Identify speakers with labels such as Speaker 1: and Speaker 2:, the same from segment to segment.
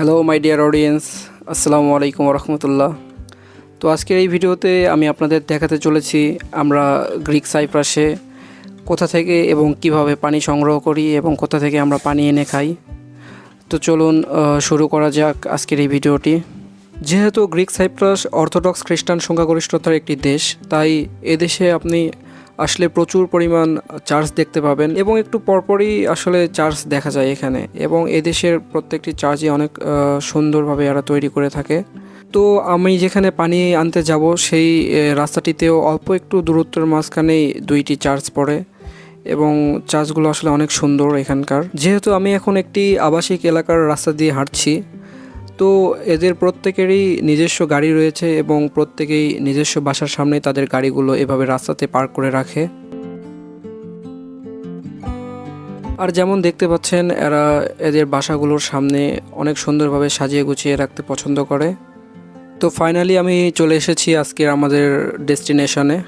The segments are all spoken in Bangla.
Speaker 1: হ্যালো মাই ডিয়ার অডিয়েন্স আসসালামু আলাইকুম রহমতুল্লাহ তো আজকের এই ভিডিওতে আমি আপনাদের দেখাতে চলেছি আমরা গ্রিক সাইপ্রাসে কোথা থেকে এবং কীভাবে পানি সংগ্রহ করি এবং কোথা থেকে আমরা পানি এনে খাই। তো চলুন শুরু করা যাক আজকের এই ভিডিওটি। যেহেতু গ্রিক সাইপ্রাস অর্থোডক্স খ্রিস্টান সংখ্যাগরিষ্ঠতার একটি দেশ, তাই এদেশে আপনি আসলে প্রচুর পরিমাণ চার্জ দেখতে পাবেন এবং একটু পরপরই আসলে চার্জ দেখা যায় এখানে এবং এদেশের প্রত্যেকটি চার্চই অনেক সুন্দরভাবে এরা তৈরি করে থাকে। তো আমি যেখানে পানি আনতে যাব সেই রাস্তাটিতেও অল্প একটু দূরত্বের মাঝখানেই দুইটি চার্চ পড়ে এবং চার্চগুলো আসলে অনেক সুন্দর এখানকার। যেহেতু আমি এখন একটি আবাসিক এলাকার রাস্তা দিয়ে হাঁটছি তো এদের প্রত্যেকেরই নিজস্ব গাড়ি রয়েছে এবং প্রত্যেকেই নিজস্ব বাসার সামনে তাদের গাড়িগুলো এভাবে রাস্তাতে পার্ক করে রাখে। আর যেমন দেখতে পাচ্ছেন, এরা এদের বাসাগুলোর সামনে অনেক সুন্দরভাবে সাজিয়ে গুছিয়ে রাখতে পছন্দ করে। তো ফাইনালি আমি চলে এসেছি আজকের আমাদের ডেস্টিনেশনে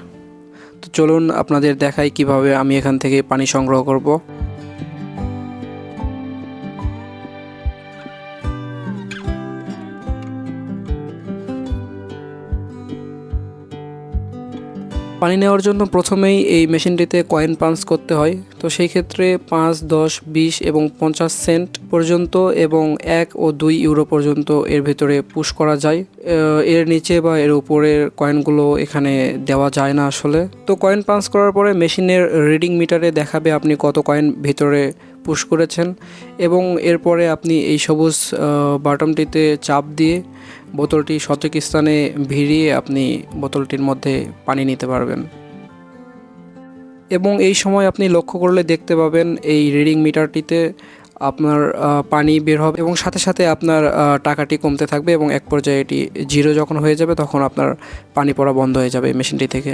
Speaker 1: তো চলুন আপনাদের দেখাই কীভাবে আমি এখান থেকে পানি সংগ্রহ করব। পানি নেওয়ার জন্য প্রথমেই এই মেশিনটিতে কয়েন পাঞ্চ করতে হয়। তো সেই ক্ষেত্রে পাঁচ, দশ, বিশ এবং পঞ্চাশ সেন্ট পর্যন্ত এবং এক ও দুই ইউরো পর্যন্ত এর ভিতরে পুশ করা যায়। এর নিচে বা এর উপরের কয়েনগুলো এখানে দেওয়া যায় না আসলে। তো কয়েন পাঞ্চ করার পরে মেশিনের রিডিং মিটারে দেখাবে আপনি কত কয়েন ভিতরে পুশ করেছেন এবং এরপরে আপনি এই সবুজ বাটনটিতে চাপ দিয়ে বোতলটি সঠিক স্থানে ভিড়িয়ে আপনি বোতলটির মধ্যে পানি নিতে পারবেন। এবং এই সময় আপনি লক্ষ্য করলে দেখতে পাবেন এই রিডিং মিটারটিতে আপনার পানি বের হবে এবং সাথে সাথে আপনার টাকাটি কমতে থাকবে এবং এক পর্যায়ে এটি জিরো যখন হয়ে যাবে তখন আপনার পানি পড়া বন্ধ হয়ে যাবে মেশিনটি থেকে।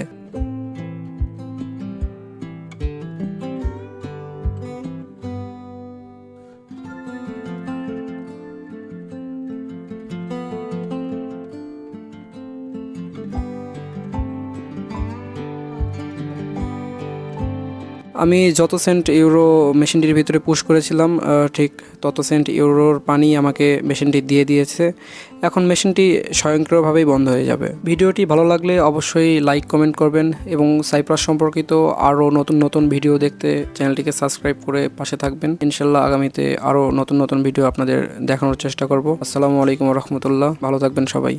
Speaker 1: আমি যত সেন্ট ইউরো মেশিনটির ভিতরে পুশ করেছিলাম ঠিক তত সেন্ট ইউরোর পানি আমাকে মেশিনটি দিয়ে দিয়েছে। এখন মেশিনটি স্বয়ংক্রিয়ভাবেই বন্ধ হয়ে যাবে। ভিডিওটি ভালো লাগলে অবশ্যই লাইক কমেন্ট করবেন এবং সাইপ্রাস সম্পর্কিত আরও নতুন নতুন ভিডিও দেখতে চ্যানেলটিকে সাবস্ক্রাইব করে পাশে থাকবেন। ইনশাল্লাহ আগামীতে আরও নতুন নতুন ভিডিও আপনাদের দেখানোর চেষ্টা করব। আসসালামু আলাইকুম রহমতুল্লাহ। ভালো থাকবেন সবাই।